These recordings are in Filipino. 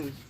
food.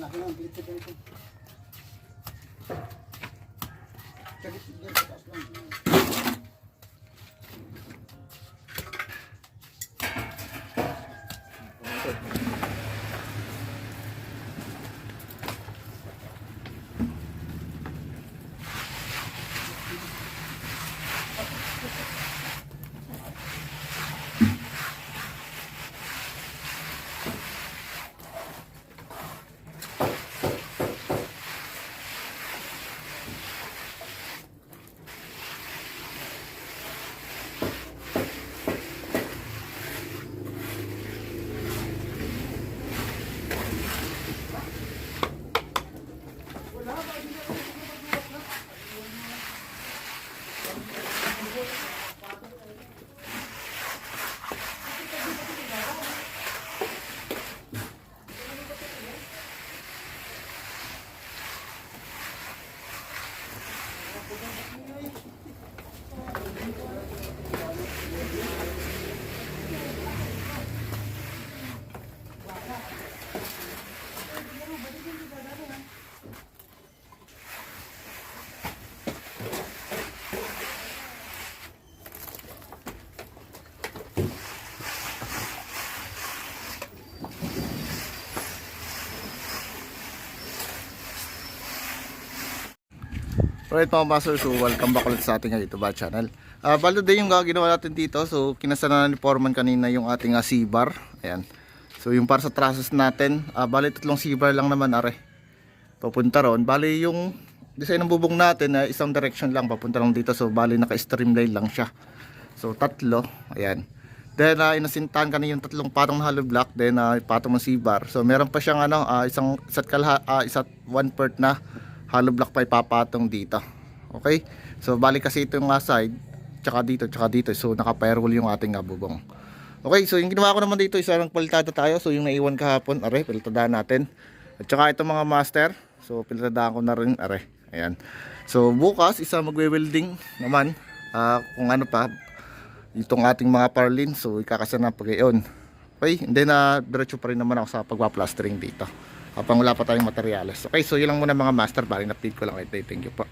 Akin lang, pilit sa ganito. Sakit dyan sa taas lang. Thank you. Alright mga master, so welcome back ulit sa ating uh, YouTube channel. Uh, balo din yung uh, ginawa natin dito. So kinasana na ni Foreman kanina yung ating uh, C-bar. Ayan. So yung para sa trusses natin, uh, bali tatlong C-bar lang naman are. Papunta ron. Bali yung design ng bubong natin na isang direction lang papunta lang dito. So bali naka-streamline lang siya. So tatlo. Ayan. Then uh, inasintahan kanina yung tatlong patong na hollow block. Then uh, patong ng C-bar. So meron pa siyang ano, uh, isang isa't kalha, uh, isa't one part na hollow block pa ipapatong dito. Okay? So bali kasi ito yung uh, side, tsaka dito, tsaka dito. So naka-firewall yung ating uh, bubong. Okay, so yung ginawa ko naman dito, isa lang palitada tayo. So yung naiwan kahapon, are, palitadaan natin. At tsaka ito mga master, so palitadaan ko na rin, are. Ayan. So bukas, isa magwe-welding naman. ah, kung ano pa, itong ating mga parlin. So ikakasana pa gayon. Okay, and then uh, diretso pa rin naman ako sa pagpa-plastering dito. Habang wala pa tayong materyales. Okay, so yun lang muna mga master. Bali na-update ko lang. Okay, thank you po.